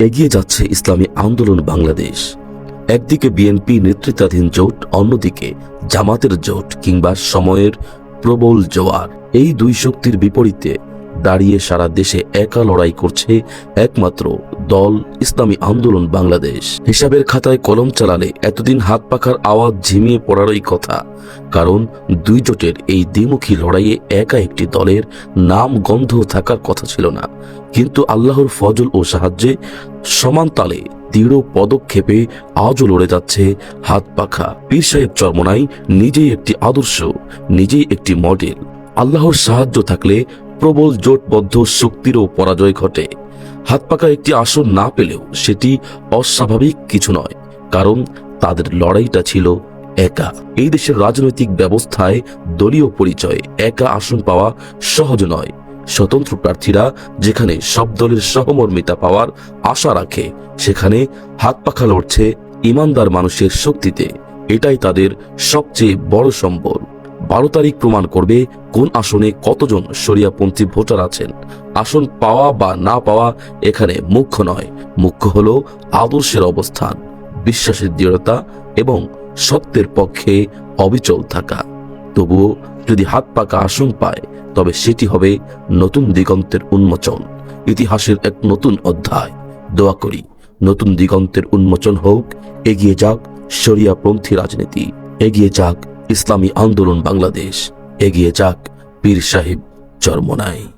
এগিয়ে যাচ্ছে ইসলামী আন্দোলন বাংলাদেশ। একদিকে বিএনপি নেতৃত্বাধীন জোট, অন্যদিকে জামাতের জোট কিংবা সময়ের প্রবল জোয়ার। এই দুই শক্তির বিপরীতে দাঁড়িয়ে সারা দেশে একা লড়াই করছে একমাত্র দল, ইসলামী আন্দোলন, বাংলাদেশ। হিসাবের খাতায় কলম চালালে এতদিন হাত পাখার আওয়াজ ঝিমিয়ে পড়ারই কথা। কারণ দুই জোটের এই দ্বিমুখী লড়াইয়ে একা একটি দলের নাম গন্ধ থাকার কথা ছিল না। কিন্তু আল্লাহর ফজল ও সাহায্যে সমান তালে দৃঢ় পদক্ষেপে আজও লড়ে যাচ্ছে হাত পাখা। পীর সাহেব চরমনাই নিজেই একটি আদর্শ, নিজেই একটি মডেল। আল্লাহর সাহায্য থাকলে প্রবল জোটবদ্ধ শক্তিরও পরাজয় ঘটে। হাত পাকা একটি আসন না পেলেও সেটি অস্বাভাবিক কিছু নয়, কারণ তাদের লড়াইটা ছিল একা। এই দেশের রাজনৈতিক ব্যবস্থায় দলীয় পরিচয়ে একা আসন পাওয়া সহজ নয়। স্বতন্ত্র প্রার্থীরা যেখানে সব দলের সহমর্মিতা পাওয়ার আশা রাখে, সেখানে হাত পাখা লড়ছে ইমানদার মানুষের শক্তিতে। এটাই তাদের সবচেয়ে বড় সম্বল। বারো তারিখ প্রমাণ করবে কোন আসনে কতজন শরিয়াপন্থী ভোটার আছেন। আসন পাওয়া বা না পাওয়া এখানে মুখ্য নয়। মুখ্য হলো আদর্শের অবস্থান, বিশ্বাসের দৃঢ়তা এবং সত্যের পক্ষে অবিচল থাকা। তবুও যদি হাত পাকা আসন পায়, তবে সেটি হবে নতুন দিগন্তের উন্মোচন। ইতিহাসের এক নতুন অধ্যায়। দোয়া করি, নতুন দিগন্তের উন্মোচন হোক, এগিয়ে যাক শরিয়াপন্থী রাজনীতি। এগিয়ে যাক ইসলামী আন্দোলন বাংলাদেশ। এগিয়ে যাক পীর সাহেব চরমনাই